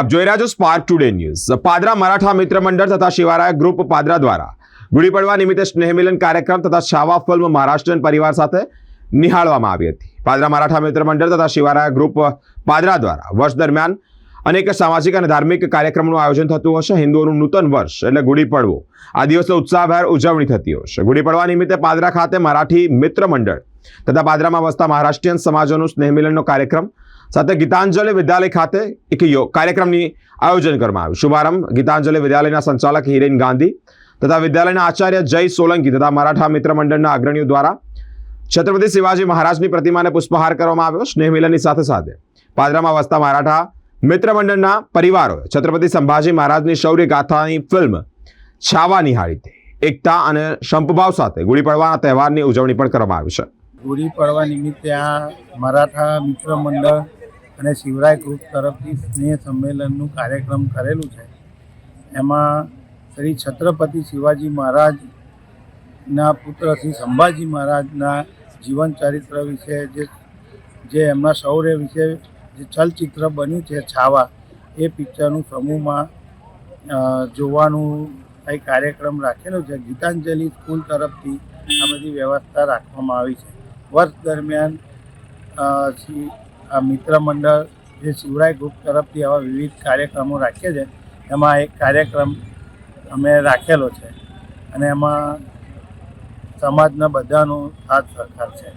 આપ જોઈ રહ્યા છો spark today news Padra Maratha Mitra Mandal તથા શિવારાય ગ્રુપ પાદરા દ્વારા ગુડી પડવા નિમિત્તે સ્નેહમિલન કાર્યક્રમ તથા શાવા ફિલ્મ મહારાષ્ટ્રીયન પરિવાર સાથે નિહાળવામાં આવી હતી. પાદરા મરાઠા મિત્ર મંડળ તથા શિવારાય ગ્રુપ પાદરા દ્વારા વર્ષ દરમિયાન અનેક સામાજિક અને ધાર્મિક કાર્યક્રમનું આયોજન થતું હશે. હિન્દુઓનું નૂતન વર્ષ એટલે ગુડી પડવો. આ દિવસે ઉત્સાહભેર ઉજવણી થતી હશે. ગુડી પડવા નિમિત્તે પાદરા ખાતે મરાઠી મિત્ર મંડળ તથા પાદરામાં વસતા મહારાષ્ટ્રીયન સમાજોનું સ્નેહમિલનનો કાર્યક્રમ સાથે ગીતાંજલિ વિદ્યાલય ખાતે એક કાર્યક્રમની આયોજન કરવામાં આવ્યું. શુભારંભ, ગીતાંજલિ વિદ્યાલયના સંચાલક હિરેન ગાંધી તથા વિદ્યાલયના આચાર્ય જય સોલંકી તથા મરાઠા મિત્ર મંડળના અગ્રણીઓ દ્વારા છત્રપતિ શિવાજી મહારાજની પ્રતિમાને પુષ્પહાર કરવામાં આવ્યો. સ્નેહ મિલનની સાથે સાથે પાદરામાં વસતા મરાઠા મિત્ર મંડળના પરિવારોએ છત્રપતિ સંભાજી મહારાજની શૌર્ય ગાથાની ફિલ્મ છાવા નિહાળી હતી. એકતા અને સંપભાવ સાથે ગુડી પડવાના તહેવારની ઉજવણી પણ કરવામાં આવી છે. ગુડી પડવા નિમિત્તે આ મરાઠા મિત્ર મંડળ અને શિવરાય ગ્રુપ તરફથી સ્નેહ સંમેલનનું કાર્યક્રમ કરેલું છે. એમાં શ્રી છત્રપતિ શિવાજી મહારાજના પુત્ર શ્રી સંભાજી મહારાજના જીવન ચરિત્ર વિશે જે જે એમના શૌર્ય વિશે જે ચલચિત્ર બન્યું છે છાવા, એ પિક્ચરનું સમૂહમાં જોવાનું કંઈ કાર્યક્રમ રાખેલો છે. ગીતાંજલિ સ્કૂલ તરફથી આ બધી વ્યવસ્થા રાખવામાં આવી છે. વર્ષ દરમિયાન મિત્ર મંડળ જે શિવરાય ગ્રુપ તરફથી આવા વિવિધ કાર્યક્રમો રાખીએ છે, એમાં એક કાર્યક્રમ અમે રાખેલો છે અને એમાં સમાજના બધાનો સાથ સહકાર છે.